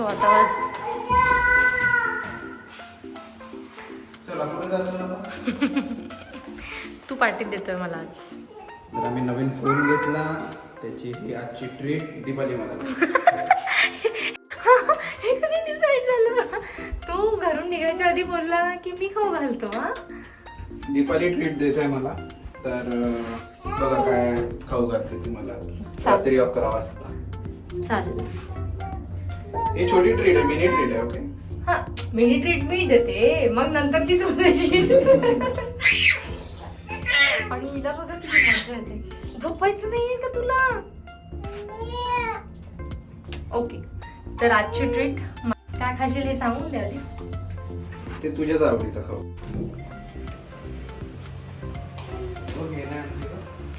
So आता तू party देतोय मला आज. तर आम्ही नवीन फोन घेतला. त्याची ही आजची ट्रीट दिवाळी मला. हे कधी डिसाईड झालं? तू घरून निघायच्या आधी बोलला की मी खाऊ घालतो हा? दीपाली ट्रीट देत आहे मला. तर बघा काय खाऊ घालते ती मला. रात्री अकरा वाजता. चालेल. ही छोटी ट्रीट आहे मिनी ट्रीट आहे ओके हा मिनी ट्रीट मी देते. मग नंतरची तू देशील आणि हिला बघा किती मजा येते. झोपायचं नाहीये का तुला? ओके तर आजची ट्रीट काय खाशील हे सांगून द्या आधी. ते तुझ्याच आवडीचं खाऊ. हो?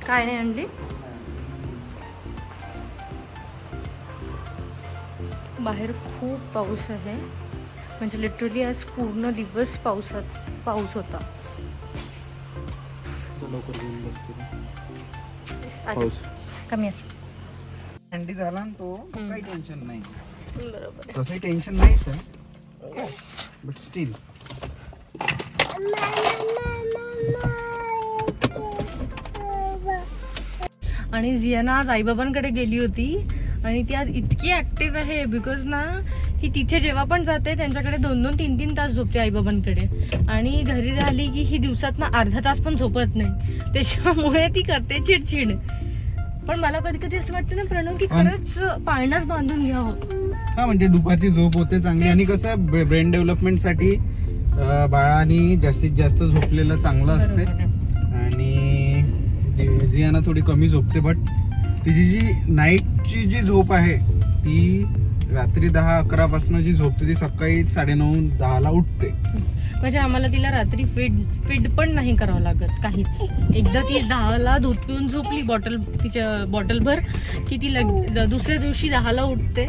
काय नाही आणली? बाहेर खूप पाऊस आहे. म्हणजे लिटरली आज पूर्ण दिवस पावसात पाऊस होता. पाऊस. कमी आहे. थंडी झाला ना तो. काही टेन्शन नाही. बरोबर तसंही टेन्शन नाहीच आहे बट स्टील आणि जियाना आज आईबाबांकडे गेली होती. आणि ती आज इतकी ऍक्टिव्ह आहे बिकॉज ना ही तिथे जेव्हा पण जाते त्यांच्याकडे दोन दोन तीन तीन तास झोपते आईबाबांकडे. आणि घरी राहिली की ही दिवसात ना अर्धा तास पण झोपत नाही. त्याच्यामुळे ती करते चिडचिड. पण मला कधी कधी असं वाटतं ना प्रणव की खरंच पाळणाच बांधून घ्यावं. हा म्हणजे दुपारची झोप होते चांगली. आणि कसं ब्रेन डेव्हलपमेंटसाठी अं, बाळाने जास्तीत जास्त झोपलेलं चांगलं असते. आणि जियाना थोडी कमी झोपते बट तिची जी नाईटची जी झोप आहे ती रात्री दहा अकरा पासून जी झोपते ती सकाळी साडेनऊ दहाला उठते. म्हणजे आम्हाला तिला रात्री फीड फीड पण नाही करावं लागत काहीच. एकदा ती दहाला दूध पिऊन झोपली बॉटल तिच्या बॉटलभर की ती लग द- दुसऱ्या दिवशी दहाला उठते.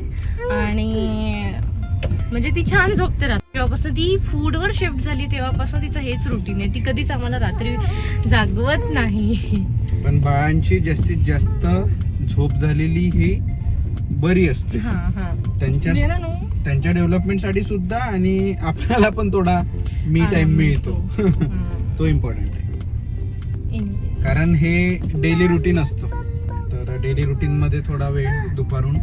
आणि म्हणजे ती छान झोपते रात्री. जेव्हापासून ती फूडवर शिफ्ट झाली तेव्हापासून तिचं हेच रुटीन आहे. ती कधीच आम्हाला रात्री जागवत नाही. पण बाळांची जास्तीत जास्त झोप झालेली ही बरी असते. हा हा. त्यांच्या ना? त्यांच्या डेव्हलपमेंटसाठी सुद्धा आणि आपल्याला पण थोडा मी टाइम आराम मिळतो. तो इम्पॉर्टंट आहे. Anyways. कारण हे डेली रुटीन असतं. तर डेली रुटीन मध्ये थोडा वेळ दुपारून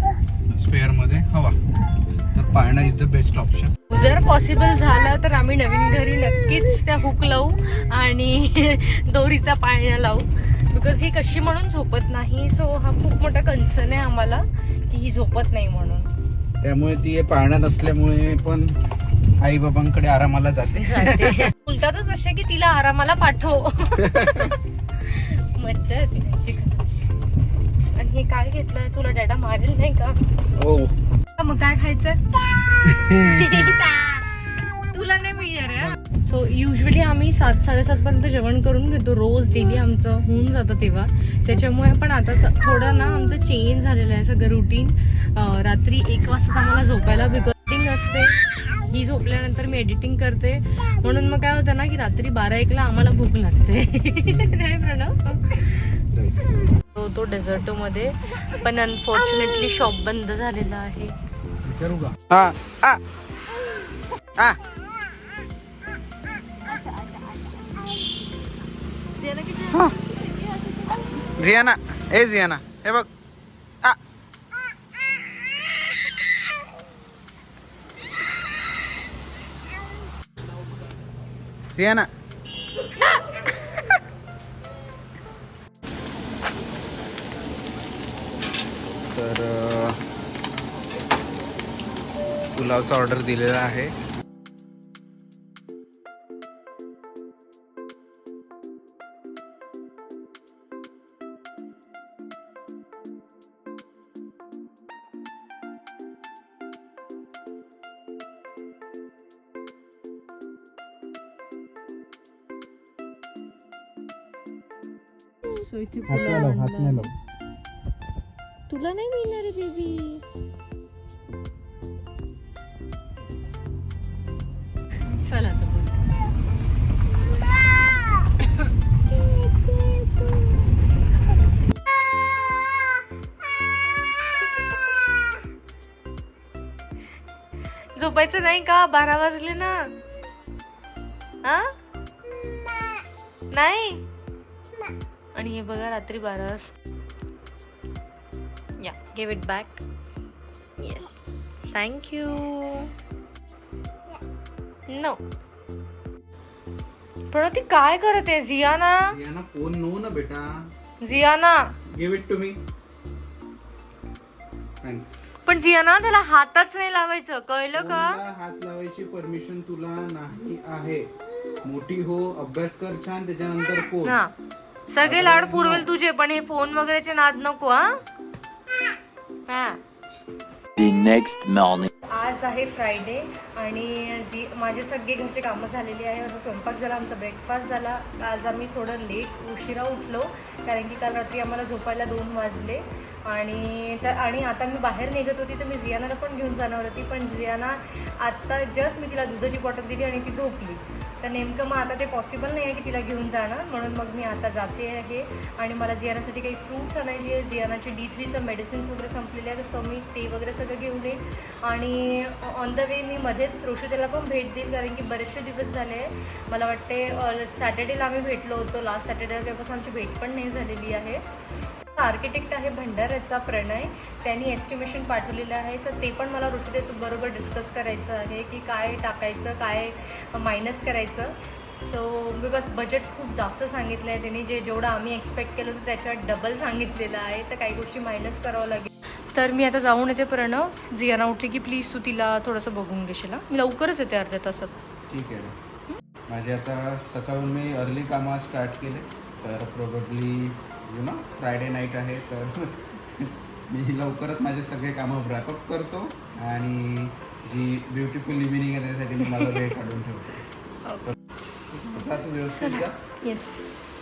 स्पेअरमध्ये हवा. पाळणं इज द बेस्ट ऑप्शन जर पॉसिबल झालं तर आम्ही नवीन घरी नक्कीच त्या हुक लावू आणि दोरीचा पाळणा लावू. बिकॉज ही कशी म्हणून झोपत नाही सो हा खूप मोठा कन्सर्न आहे आम्हाला की ही झोपत नाही म्हणून. त्यामुळे ती पाळणं नसल्यामुळे पण आई बाबांकडे आरामाला जाते. बोलतातच असे की तिला आरामाला पाठव. मज्जा येते. आणि हे काय घेतलंय? तुला डॅडा मारेल नाही का? हो. मग काय खायचं तुला नाही मिळणार सो युजली आम्ही सात साडेसात पर्यंत जेवण करून घेतो रोज डेली आमचं होऊन जातं तेव्हा. त्याच्यामुळे पण आता थोडं ना आमचं चेंज झालेलं आहे सगळं रुटीन रात्री एक वाजता आम्हाला झोपायला बिकटिंग असते. ही झोपल्यानंतर मी एडिटिंग करते. म्हणून मग काय होतं ना की रात्री बारा एकला आम्हाला भूक लागते. नाही प्रणव? तो तो डेझर्टो मध्ये पण अनफॉर्च्युनेटली शॉप बंद झालेला आहे. विचारू का हा. आ. आ. हा. झियाना ए झियाना हे बघ. आ. झियाना तर अ, पुलावचा ऑर्डर दिलेला आहे. तुला नाही मिळणार आहे बेबी चला तर झोपायचं नाही का? बारा वाजले ना. आ? नाही? आणि हे बघा रात्री बारा वाजता. या give it back yes thank you no Pranati काय करत झियाना जियाना? फोन नो ना बेटा. Ziana give it to me thanks पण झियाना त्याला हातच नाही लावायचं. कळलं का? हात लावायची परमिशन तुला नाही आहे. मोठी हो अभ्यास कर छान त्याच्यानंतर फोन. हा. सगळे लाड पुरवेल तुझे पण हे फोन वगैरेचे नाद नको हा? हा. The नेक्स्ट मॉर्निंग आज आहे फ्रायडे आणि जी माझे सगळे घरचे कामं झालेली आहे. माझा स्वयंपाक झाला आमचा ब्रेकफास्ट झाला. आज आम्ही थोडं लेट उशिरा उठलो कारण की काल रात्री आम्हाला झोपायला दोन वाजले. आणि तर आणि आता मी बाहेर निघत होती तर मी जियानाला पण घेऊन जाणार होती. पण जियाना आत्ता जस्ट मी तिला दुधाची बॉटल दिली आणि ती झोपली. तर नेमकं मग आता ते पॉसिबल नाही आहे की तिला घेऊन जाणं म्हणून मग मी आता जाते आहे. आणि मला जियानासाठी काही फ्रूट्स आणायचे आहे जियानाचे डी थ्रीचं मेडिसिन्स वगैरे संपलेले आहे सो मी ते वगैरे सगळं घेऊन येईन. आणि ऑन द वे मी मध्येच रोषितेला पण भेट देईल कारण की बरेचसे दिवस झाले मला वाटते सॅटर्डेला आम्ही भेटलो होतो. लास्ट सॅटर्डे तेव्हापासून आमची भेट पण नाही झालेली आहे. आर्किटेक्ट आहे भंडाऱ्याचा प्रणय. त्यांनी एस्टिमेशन पाठवलेलं आहे. सर ते पण मला ऋषितेसोबरोबर डिस्कस करायचं आहे की काय टाकायचं काय मायनस करायचं. सो बिकॉज बजेट खूप जास्त सांगितलं आहे त्यांनी. जे जेवढं आम्ही एक्सपेक्ट केलं होतं त्याच्यात डबल सांगितलेलं आहे. तर काही गोष्टी मायनस करावं लागेल. तर मी आता जाऊन येते प्रणव. जियाना उठली की प्लीज तू तिला थोडंसं बघून घेशील हा? मी लवकरच येते अर्ध्या तासात. ठीक आहे माझे आता सकाळून मी अर्ली कामं स्टार्ट केले. तर probably you know Friday night आहे तर मी लवकरच माझे सगळे कामं रॅपअप करतो आणि जी ब्युटिफुल इव्हिनिंग आहे त्यासाठी मी माझा वेळ काढून ठेवतो. जा तू व्यवस्थित जा. येस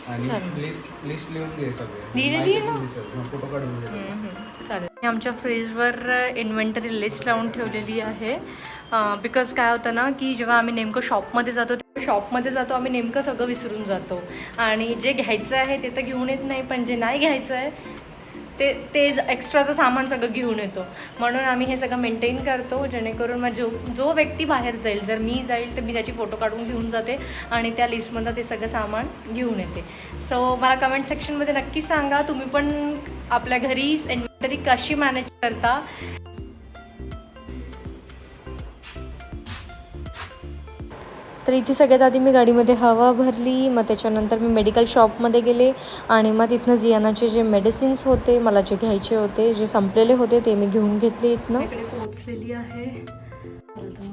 आणि लिस्ट लिस्ट लिहून घे सगळे. फोटो काढून घे. चालेल. आमच्या फ्रीजवर इन्व्हेंटरी लिस्ट लावून ठेवलेली आहे. बिकॉज काय होतं ना की जेव्हा आम्ही नेमकं शॉपमध्ये जातो शॉपमध्ये जातो आम्ही नेमकं सगळं विसरून जातो. आणि जे घ्यायचं आहे ते तर घेऊन येत नाही पण जे नाही घ्यायचं आहे ते ते एक्स्ट्राचं सामान सगळं घेऊन येतो. म्हणून आम्ही हे सगळं मेंटेन करतो जेणेकरून मग जो जो व्यक्ती बाहेर जाईल जर मी जाईल तर मी त्याची फोटो काढून घेऊन जाते आणि त्या लिस्टमधलं ते सगळं सामान घेऊन येते. सो मला कमेंट सेक्शनमध्ये नक्की सांगा तुम्ही पण आपल्या घरी इन्व्हेंटरी कशी मॅनेज करता? तर इथे सगळ्यात आधी मी गाडीमध्ये हवा भरली मग त्याच्यानंतर मी मेडिकल शॉपमध्ये गेले आणि मग तिथनं जियानाचे जे मेडिसिन्स होते मला जे घ्यायचे होते जे संपलेले होते ते मी घेऊन घेतले इथनं. आहे.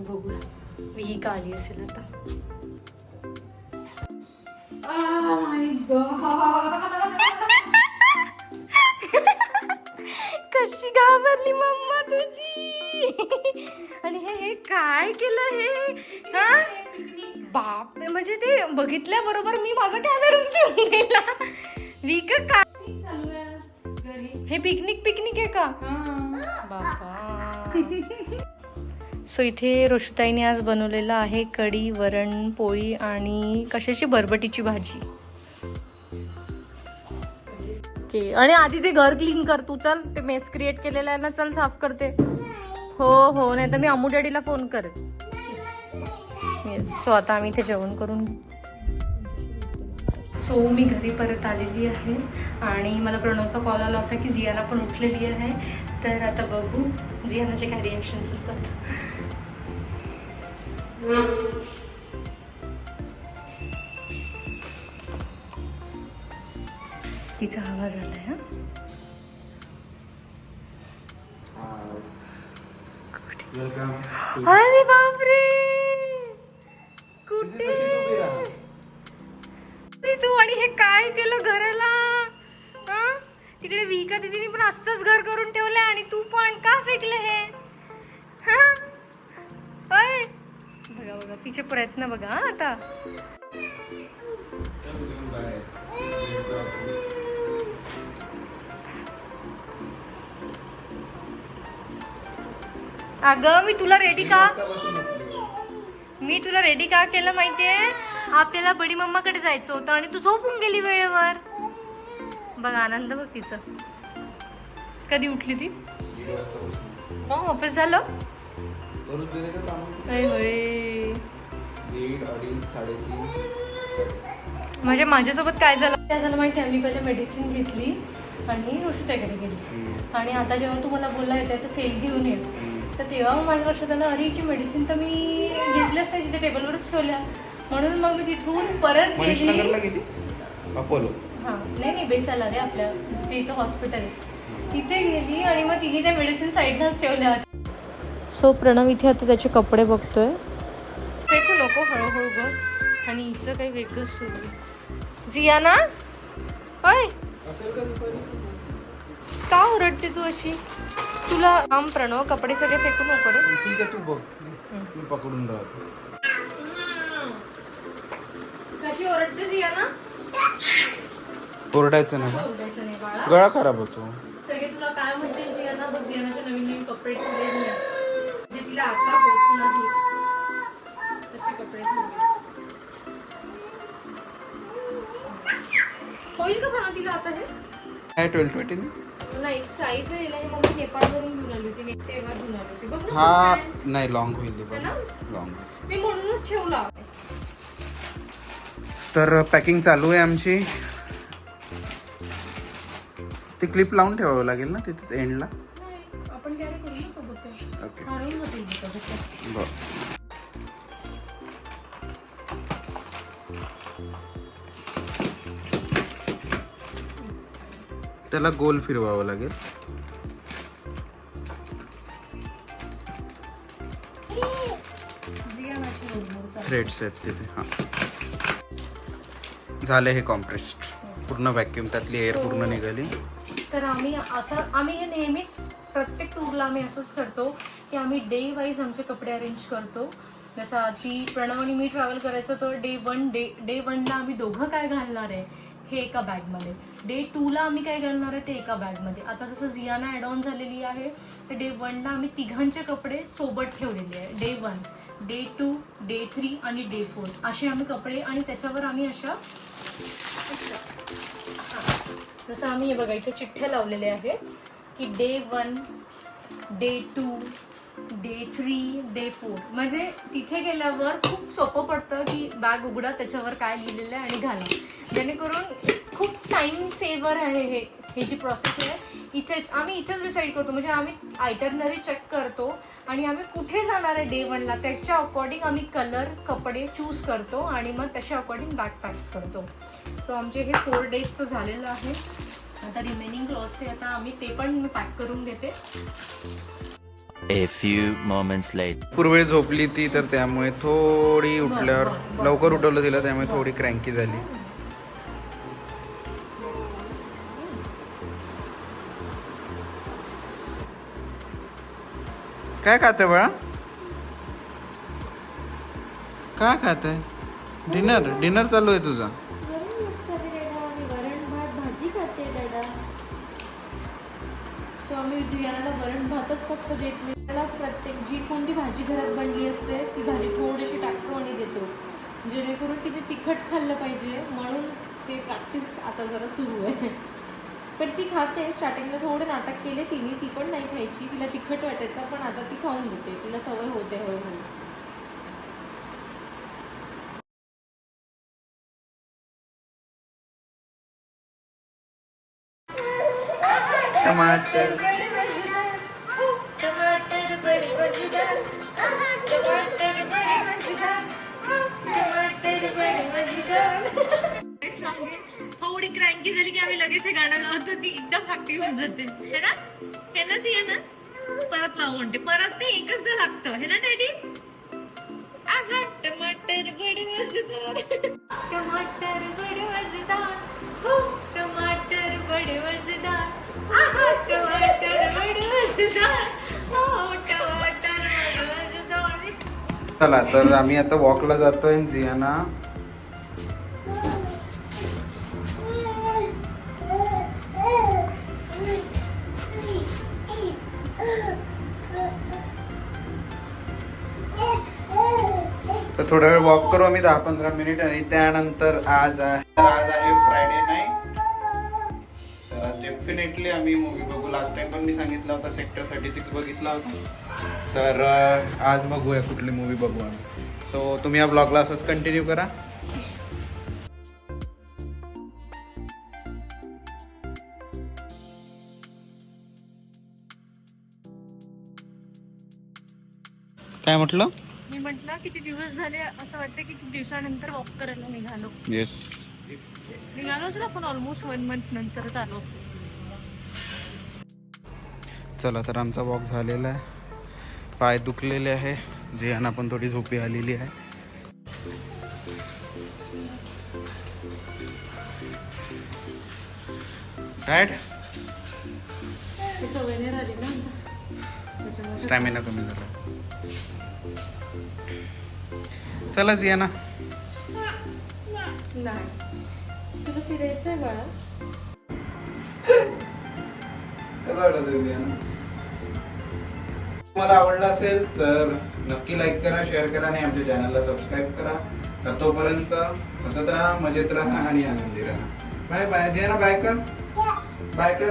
बघूया. वीक आली असेल आता. कशी घाबरली मम्मा तुझी. आणि हे काय केलं हे? हा? बाप म्हणजे ते बघितल्याबरोबर मी माझा कॅमेराच ठेवून गेला. वीक काय हे पिकनिक पिकनिक आहे का? बाबा सो इथे रोशताईने आज बनवलेलं आहे कढी वरण पोळी आणि कशाची? बरबटीची भाजी. ओके आणि आधी ते घर क्लीन कर तू चल. ते मेस क्रिएट केलेलं आहे ना चल साफ करते. हो हो नाही तर मी अमू डॅडीला फोन कर सो आता आम्ही इथे जेवण करून सो मी घरी परत आलेली आहे आणि मला प्रणवचा कॉल आला होता की जियाना पण उठलेली आहे. तर आता बघू जियानाचे काय रिॲक्शन्स असतात. तिचा आवाज आलाय हा? वेलकम अरे बापरे कुठे तू आणि हे काय केलं घराला? हा? तिकडे विका दिदीने पण असंच घर करून ठेवलंय आणि तू पण का फेकलं हे? हा? बघा बघा तिचे प्रयत्न बघा आता. अगं मी तुला रेडी का? मी तुला रेडी का केलं माहितीये? आपल्याला बडी मम्माकडे जायचं होतं आणि तू झोपून गेली वेळेवर. बघ आनंद बघ तिचं. कधी उठली ती? हो ऑफिस झालं? म्हणजे माझ्यासोबत काय झालं? काय झालं माहिती मी पहिले मेडिसिन घेतली आणि ऋषिताकडे गेली. आणि आता जेव्हा तू मला बोलला येते तर सेल घेऊन ये. तर तेव्हा मग माझ्या लक्षात आलं अरे हिची मेडिसिन तर मी घेतल्याच नाही तिथे टेबलवरच ठेवल्या. म्हणून मग मी तिथून परत मनीष गेली. नगरला अपोलो. हां नाही नाही बेसाला रे आपल्या तिथे इथं हॉस्पिटल आहे. तिथे गेली आणि मग तिने त्या मेडिसिन साईडलाच ठेवल्या. सो प्रणव इथे आता त्याचे कपडे बघतोय. फेकू नको हळूहळू बघ. आणि हिचं काही वेगळंच सुरू आहे जियाना? होय. का ओरडते तू अशी? तुला आम प्रणव कपडे सगळे फेकू नको रे. ठीक आहे तू बघ. मी पकडून राहतो कशी ओरडते जियाना ओरडायचं नाही. ओरडायचं नाही बाळा. गळा खराब होतो. सगळे तुला काय म्हणतील जियाना बघ जियानाचे नवीन नवीन कपडे ठेवले म्हणजे तिला आता होत नाही. तसे कपडे ठेवले. होईल का तिला आता हे? काय ट्वेल्व ट्वेंटी साईज हे मग मी नेपाळवरून घेऊन आली होती मी तेव्हा घेऊन आली होती बघ ना हा pant. नाही लॉंग होईल ते ना? लॉंग मी म्हणूनच ठेवला तर पॅकिंग चालू आहे आमची ती क्लिप लावून ठेवावं लागेल ना तिथेच एंडला नाही आपण कॅरी करू ना सोबत ते. ओके हरवून जातील. बर त्याला गोल फिरवावं लागेल. थ्रेड्स आहेत तिथे हां. झाले हे कॉम्प्रेस्ड पूर्ण व्हॅक्यूम त्यातली एअर पूर्ण निघाली. तर आम्ही असं आम्ही हे नेहमीच प्रत्येक टूरला आम्ही असंच करतो की आम्ही डे वाईज आमचे कपडे अरेंज करतो. जसं ती प्रणव आणि मी ट्रॅव्हल करायचं तर डे वन डे डे वनला आम्ही दोघं काय घालणार आहे? हे एका बॅगमध्ये. डे टूला आम्ही काय घालणार आहे ते एका बॅगमध्ये. आता जसं जियाना ॲड ऑन झालेली आहे तर डे वनला आम्ही तिघांचे कपडे सोबत ठेवलेले आहे. Day one day two day three आणि डे फोर असे आम्ही कपडे आणि त्याच्यावर आम्ही अशा जसं आम्ही हे बघा इथे चिठ्ठ्या लावलेल्या आहेत की day one day two day three day four म्हणजे तिथे गेल्यावर खूप सोपं पडतं की बॅग उघडा त्याच्यावर काय लिहिलेलं आहे आणि घाला. जेणेकरून खूप टाइम सेवर आहे हे हे जी प्रोसेस आहे. इथेच आम्ही इथेच डिसाईड करतो. म्हणजे आम्ही आयटरनरी चेक करतो आणि आम्ही कुठे जाणार आहे डे वनला त्याच्या अकॉर्डिंग आम्ही कलर कपडे चूज करतो आणि मग त्याच्या अकॉर्डिंग बॅग पॅक्स करतो. सो आमचे हे फोर डेजचं झालेलं आहे. आता रिमेनिंग क्लॉथचे आता आम्ही ते पण पॅक करून घेते. A few moments later. पूर्वेळ झोपली ती तर त्यामुळे थोडी उठल्यावर. लवकर उठवलं तिला त्यामुळे थोडी क्रँकी झाली. काय खाते बाळा? काय खात आहे डिनर डिनर चालू आहे तुझा सो आम्ही जियानाला वरण भातच फक्त देत नाही. त्याला प्रत्येक जी कोणती भाजी घरात बनली असते ती भाजी थोडीशी टाकतो आणि देतो. जेणेकरून तिने तिखट खाल्लं पाहिजे म्हणून ते प्रॅक्टिस आता जरा सुरू आहे. पण ती खाते. स्टार्टिंगला थोडे नाटक केले तिने ती पण नाही खायची. तिला तिखट वाटायचं पण आता ती खाऊन घेते तिला सवय होते हळूहळू. टमाटर. टमाटर बड़े मजेदार. टमाटर बड़े मजेदार. टमाटर बड़े मजेदार. थोडी क्रँकी झाली की आम्ही लगेच हे गाणं लावतो ती एकदम हॅपी होऊन जाते. है ना? हे ना सिया ना? परत लावू म्हणते. परत ते एकच लागतं. है ना डॅडी? आहा टमाटर बड़े मजेदार. टमाटर बड़े मजेदार. हो टमाटर बड़े मजेदार. चला तर आम्ही आता वॉकला जातोय जियाना तर थोडा वेळ वॉक करू आम्ही दहा पंधरा मिनिट आणि त्यानंतर आज आहे. डेफिनेटली आम्ही मूवी बघू. लास्ट टाइम पण मी सांगितलं होतं सेक्टर थर्टी सिक्स बघितला होता. तर आज बघूया कुठली मूवी बघू आम्ही. सो तुम्ही या ब्लॉगला असंच कंटिन्यू करा. काय म्हटलं? मी म्हटलं किती दिवस झाले असं वाटतं की किती दिवसानंतर वॉक करायला निघालो. येस निघालोच ना आपण ऑलमोस्ट वन मंथ नंतरच आलो. चला तर आमचा वॉक झालेला आहे. पाय दुखलेले आहे. जियांना पण थोडी झोपी आलेली आहे. ना स्टॅमिना कमी झाला. चला जियाना. नाही. तुला फिरायचंय बाळा. तुम्हाला आवडला असेल तर नक्की लाईक करा शेअर करा आणि आमच्या चॅनलला सबस्क्राईब करा. तर तोपर्यंत हसत राहा मजेत राहा आणि आनंदी राहा. बाय बाय जियाना बाय कर. बाय कर.